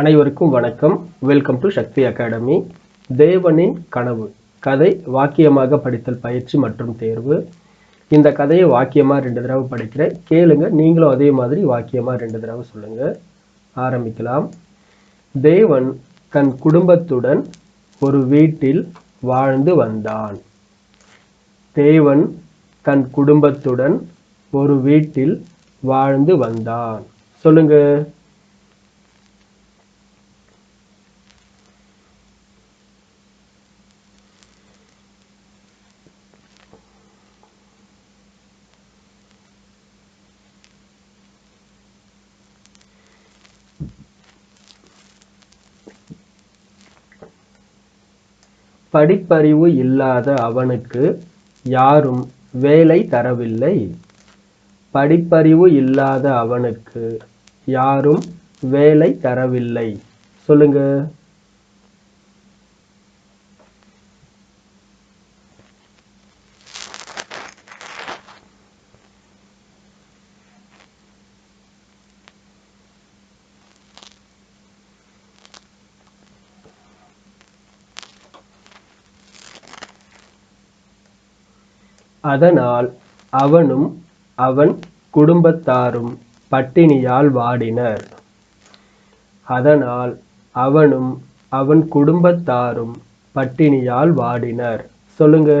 அனைவருக்கும் வணக்கம். Welcome to Sakthi academy தேவனின் கனவு கதை வாக்கியமாக படித்தல் பயிற்சி மற்றும் தேர்வு. இந்த கதையை வாக்கியமாக ரெண்டு தடவை படிக்கிறேன். கேளுங்க நீங்களும் அதே மாதிரி வாக்கியமாக ரெண்டு தடவை சொல்லுங்க. ஆரம்பிக்கலாம். தேவன் தன் குடும்பத்துடன் ஒரு வீட்டில் வாழ்ந்து வந்தான். தேவன் தன் குடும்பத்துடன் ஒரு வீட்டில் வாழ்ந்து வந்தான். சொல்லுங்கள் படிப்பறிவு இல்லாத அவனுக்கு யாரும் வேலை தரவில்லை. படிப்பறிவு இல்லாத அவனுக்கு யாரும் வேலை தரவில்லை. சொல்லுங்க. அதனால் அவனும் அவன் குடும்பத்தாரும் பட்டினியால் வாடினர். அதனால் அவனும் அவன் குடும்பத்தாரும் பட்டினியால் வாடினர். சொல்லுங்க.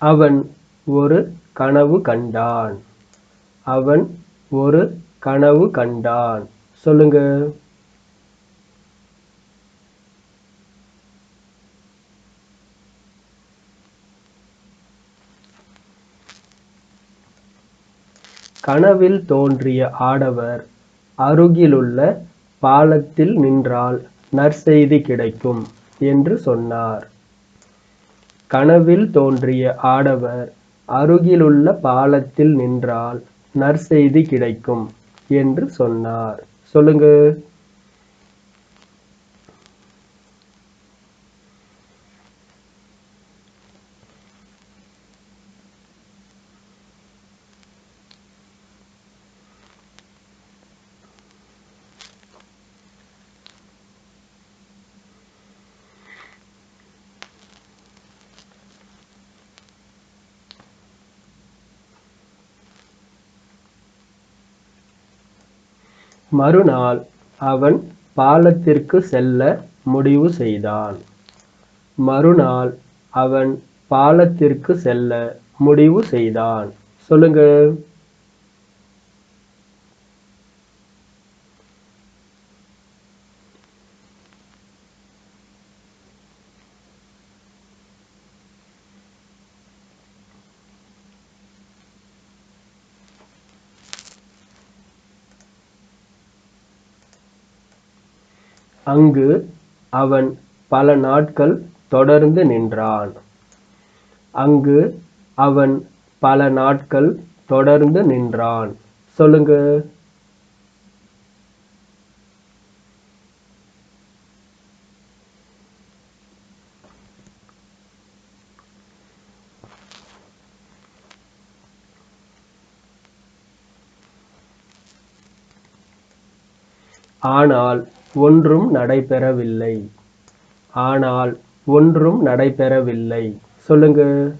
அவன் ஒரு கனவு கண்டான். அவன் ஒரு கனவு கண்டான். சொல்லுங்க. கனவில் தோன்றிய ஆடவர் அருகிலுள்ள பாலத்தில் நின்றால் நற்செய்தி கிடைக்கும் என்று சொன்னார். கனவில் தோன்றிய ஆடவர் அருகிலுள்ள பாலத்தில் நின்றால் நற்செய்தி கிடைக்கும் என்று சொன்னார். சொல்லுங்க. மறுநாள் அவன் பாலத்திற்கு செல்ல முடிவு செய்தான். மறுநாள் அவன் பாலத்திற்கு செல்ல முடிவு செய்தான். சொல்லுங்க அங்கு அவன் பல நாட்கள் தொடர்ந்து நின்றான். அங்கு அவன் பல நாட்கள் தொடர்ந்து நின்றான். சொல்லுங்க. ஆனால் ஒன்றும் நடைபெறவில்லை. ஆனால் ஒன்றும் நடைபெறவில்லை. சொல்லுங்க.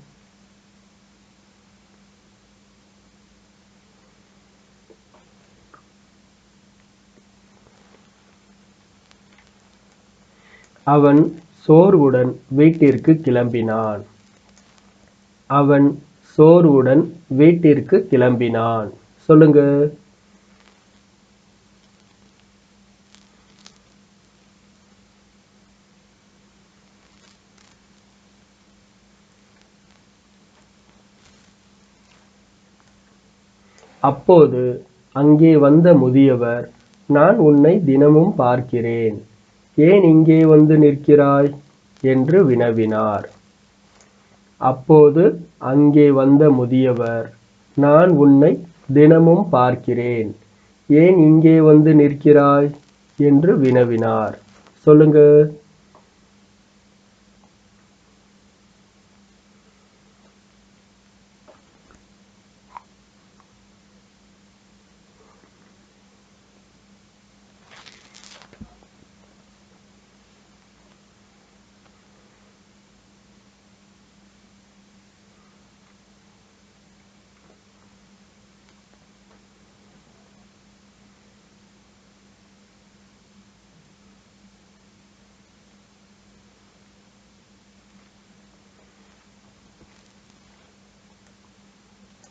அவன் சோர்வுடன் வீட்டிற்கு கிளம்பினான். அவன் சோர்வுடன் வீட்டிற்கு கிளம்பினான். சொல்லுங்க. அப்போது அங்கே வந்த முதியவர் நான் உன்னை தினமும் பார்க்கிறேன். ஏன் இங்கே வந்து நிற்கிறாய்? என்று வினவினார். அப்போது அங்கே வந்த முதியவர் நான் உன்னை தினமும் பார்க்கிறேன். ஏன் இங்கே வந்து நிற்கிறாய்? என்று வினவினார். சொல்லுங்க.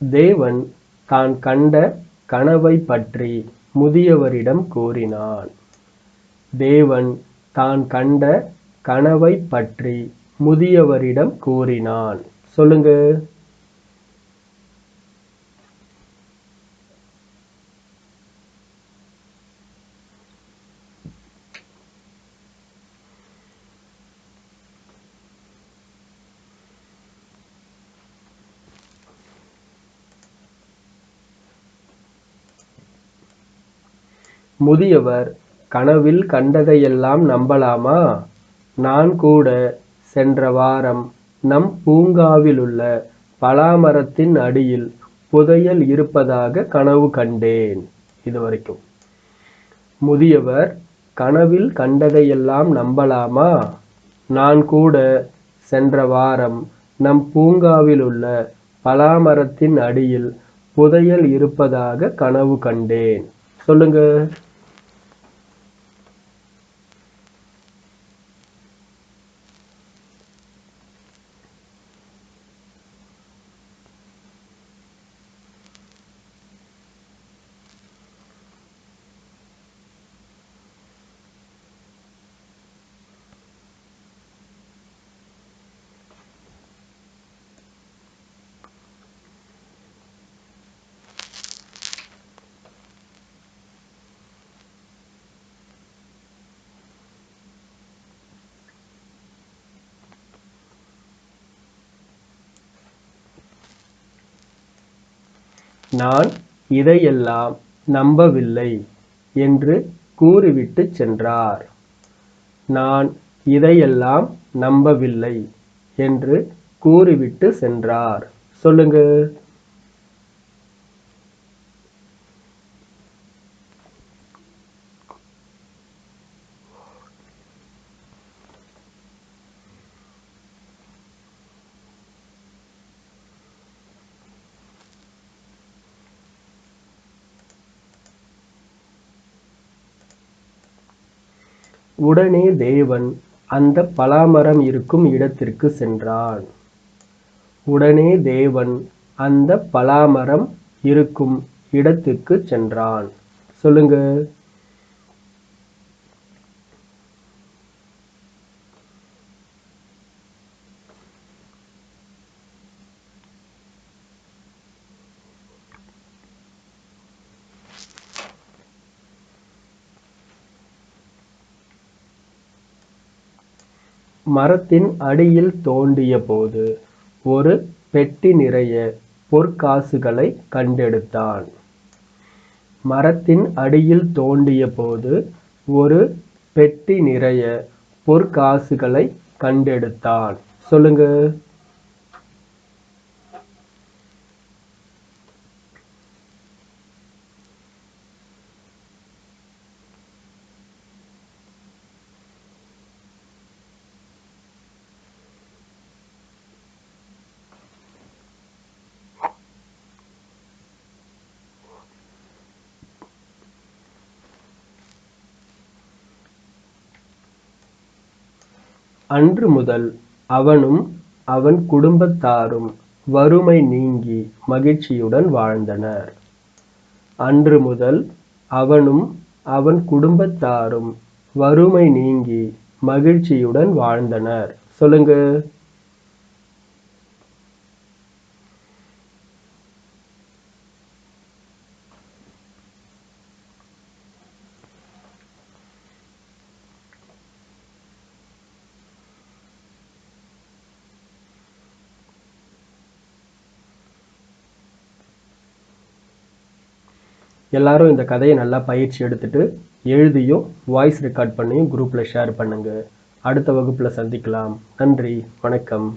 தேவன் தான் கண்ட கனவைப் பற்றி முதியவரிடம் கூறினான். தேவன் தான் கண்ட கனவைப் பற்றி முதியவரிடம் கூறினான். சொல்லுங்க. முதியவர் கனவில் கண்டதையெல்லாம் நம்பலாமா? நான் கூட சென்ற வாரம் நம் பூங்காவிலுள்ள பலாமரத்தின் அடியில் புதையல் இருப்பதாக கனவு கண்டேன். இதுவரைக்கும். முதியவர் கனவில் கண்டதையெல்லாம் நம்பலாமா? நான் கூட சென்ற வாரம் நம் பூங்காவிலுள்ள பலாமரத்தின் அடியில் புதையல் இருப்பதாக கனவு கண்டேன். சொல்லுங்க. நான் இதையெல்லாம் நம்பவில்லை என்று கூறிவிட்டு சென்றார். நான் இதையெல்லாம் நம்பவில்லை என்று கூறிவிட்டு சென்றார். சொல்லுங்க உடனே தேவன் அந்த பலாமரம் இருக்கும் இடத்திற்கு சென்றான் உடனே தேவன் அந்த பலாமரம் இருக்கும் இடத்துக்கு சென்றான். சொல்லுங்க. மரத்தின் அடியில் தோண்டிய போது ஒரு பெட்டி நிறைய பொற்காசுகளை கண்டெடுத்தான். மரத்தின் அடியில் தோண்டிய போது ஒரு பெட்டி நிறைய பொற்காசுகளை கண்டெடுத்தான். சொல்லுங்க. அன்று முதல் அவனும் அவன் குடும்பத்தாரும் வறுமை நீங்கி மகிழ்ச்சியுடன் வாழ்ந்தனர். அன்று முதல் அவனும் அவன் குடும்பத்தாரும் வறுமை நீங்கி மகிழ்ச்சியுடன் வாழ்ந்தனர். சொல்லுங்க. எல்லாரும் இந்த கதையை நல்லா பயிற்சி எடுத்துட்டு எழுதியும் வாய்ஸ் ரெக்கார்ட் பண்ணியும் குரூப்பில் ஷேர் பண்ணுங்கள் அடுத்த வகுப்பில் சந்திக்கலாம். நன்றி. வணக்கம்.